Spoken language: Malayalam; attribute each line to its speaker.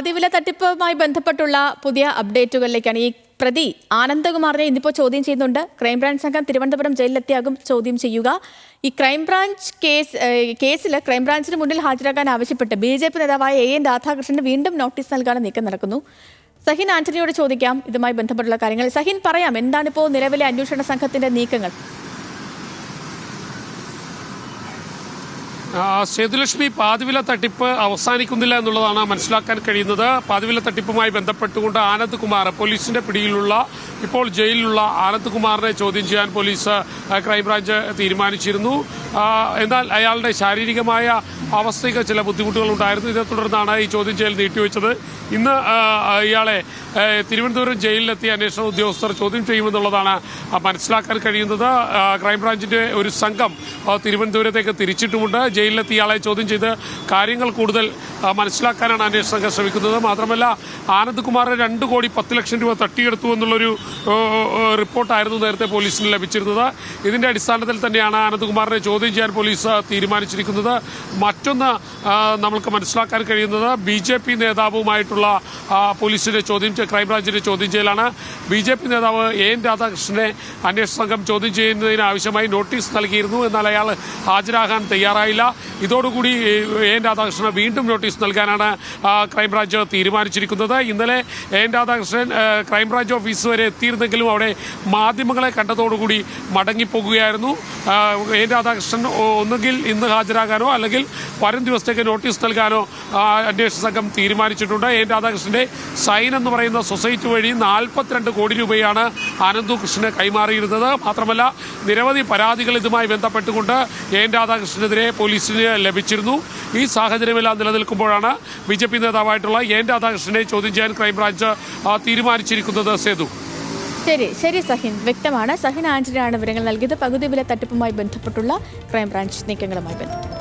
Speaker 1: പാതിവില തട്ടിപ്പുമായി ബന്ധപ്പെട്ടുള്ള പുതിയ അപ്ഡേറ്റുകളിലേക്കാണ് ഈ പ്രതി ആനന്ദകുമാറിനെ ഇന്നിപ്പോൾ ചോദ്യം ചെയ്യുന്നുണ്ട്. ക്രൈംബ്രാഞ്ച് സംഘം തിരുവനന്തപുരം ജയിലിലെത്തിയാകും ചോദ്യം ചെയ്യുക. ഈ ക്രൈംബ്രാഞ്ച് കേസ് കേസിൽ ക്രൈംബ്രാഞ്ചിന് മുന്നിൽ ഹാജരാക്കാൻ ആവശ്യപ്പെട്ട് ബി ജെ പി നേതാവായ എ എൻ രാധാകൃഷ്ണന് വീണ്ടും നോട്ടീസ് നൽകാൻ നീക്കം നടക്കുന്നു. സഹിൻ ആന്റണിയോട് ചോദിക്കാം. ഇതുമായി ബന്ധപ്പെട്ടുള്ള കാര്യങ്ങൾ. സഹിൻ പറയാം. എന്താണിപ്പോൾ നിലവിലെ അന്വേഷണ സംഘത്തിന്റെ നീക്കങ്ങൾ?
Speaker 2: സേതുലക്ഷ്മി പാതിവില തട്ടിപ്പ് അവസാനിക്കുന്നില്ല എന്നുള്ളതാണ് മനസ്സിലാക്കാൻ കഴിയുന്നത്. പാതിവില തട്ടിപ്പുമായി ബന്ധപ്പെട്ടുകൊണ്ട് ആനന്ദ് കുമാർ പോലീസിന്റെ പിടിയിലുള്ള ഇപ്പോൾ ജയിലിലുള്ള ആനന്ദ് കുമാറിനെ ചോദ്യം ചെയ്യാൻ പോലീസ് ക്രൈംബ്രാഞ്ച് തീരുമാനിച്ചിരുന്നു. എന്നാൽ അയാളുടെ ശാരീരികമായ അവസ്ഥയ്ക്ക് ചില ബുദ്ധിമുട്ടുകൾ ഉണ്ടായിരുന്നു ഇതേ തുടർന്നാണ് ഈ ചോദ്യം ചെയ്യൽ നീട്ടിവെച്ചത്. ഇന്ന് ഇയാളെ തിരുവനന്തപുരം ജയിലിലെത്തി അന്വേഷണ ഉദ്യോഗസ്ഥർ ചോദ്യം ചെയ്യുമെന്നുള്ളതാണ് മനസ്സിലാക്കാൻ കഴിയുന്നത്. ക്രൈംബ്രാഞ്ചിന്റെ ഒരു സംഘം തിരുവനന്തപുരത്തേക്ക് തിരിച്ചിട്ടുമുണ്ട്. ജയിലിലെത്തി ഇയാളെ ചോദ്യം ചെയ്ത് കാര്യങ്ങൾ കൂടുതൽ മനസ്സിലാക്കാനാണ് അന്വേഷണ സംഘം ശ്രമിക്കുന്നത്. മാത്രമല്ല ആനന്ദ് കുമാറിന് രണ്ട് കോടി പത്ത് ലക്ഷം രൂപ തട്ടിയെടുത്തു എന്നുള്ളൊരു റിപ്പോർട്ടായിരുന്നു നേരത്തെ പോലീസിന് ലഭിച്ചിരുന്നത്. ഇതിന്റെ അടിസ്ഥാനത്തിൽ തന്നെയാണ് ആനന്ദ് കുമാറിനെ ചോദ്യം ചെയ്യാൻ പോലീസ് തീരുമാനിച്ചിരിക്കുന്നത്. മറ്റൊന്ന് നമുക്ക് മനസ്സിലാക്കാൻ കഴിയുന്നത് ബി നേതാവുമായിട്ടുള്ള പോലീസിന്റെ ചോദ്യം ക്രൈംബ്രാഞ്ചിന്റെ ചോദ്യം ചെയ്യലാണ്. ബി ജെ പി നേതാവ് എ എൻ രാധാകൃഷ്ണനെ അന്വേഷണ സംഘം ചോദ്യം ചെയ്യുന്നതിന് ആവശ്യമായി നോട്ടീസ് നൽകിയിരുന്നു. എന്നാൽ അയാൾ ഹാജരാകാൻ തയ്യാറായില്ല. ഇതോടുകൂടി എ എൻ രാധാകൃഷ്ണന് വീണ്ടും നോട്ടീസ് നൽകാനാണ് ക്രൈംബ്രാഞ്ച് തീരുമാനിച്ചിരിക്കുന്നത്. ഇന്നലെ A N Radhakrishnan crime branch office വരെ എത്തിയിരുന്നെങ്കിലും അവിടെ മാധ്യമങ്ങളെ കണ്ടതോടുകൂടി മടങ്ങിപ്പോകുകയായിരുന്നു. എൻ രാധാകൃഷ്ണൻ ഒന്നുകിൽ ഇന്ന് ഹാജരാകാനോ അല്ലെങ്കിൽ വരും ദിവസത്തേക്ക് നോട്ടീസ് നൽകാനോ അന്വേഷണ സംഘം തീരുമാനിച്ചിട്ടുണ്ട്. എൻ രാധാകൃഷ്ണന്റെ സൈൻ എന്ന് പറയുന്ന സൊസൈറ്റി വഴി നാൽപ്പത്തിരണ്ട് കോടി രൂപയാണ് ആനന്ദു കൃഷ്ണന് കൈമാറിയിരുന്നത്. മാത്രമല്ല നിരവധി പരാതികൾ ഇതുമായി ബന്ധപ്പെട്ടുകൊണ്ട് എൻ രാധാകൃഷ്ണനെതിരെ പോലീസിന് ലഭിച്ചിരുന്നു. ഈ സാഹചര്യമെല്ലാം നിലനിൽക്കുമ്പോഴാണ് ബി ജെ പി നേതാവായിട്ടുള്ള എൻ രാധാകൃഷ്ണനെ ചോദ്യം ചെയ്യാൻ ക്രൈംബ്രാഞ്ച് തീരുമാനിച്ചിരിക്കുന്നത് സേതു.
Speaker 1: ശരി ശരി സഹിൻ. വ്യക്തമാണ്. സഹിൻ ആന്റണിയാണ് വിവരങ്ങൾ നൽകിയത്. പകുതി വില തട്ടിപ്പുമായി ബന്ധപ്പെട്ടുള്ള ക്രൈംബ്രാഞ്ച് നീക്കങ്ങളുമായി ബന്ധപ്പെട്ട്.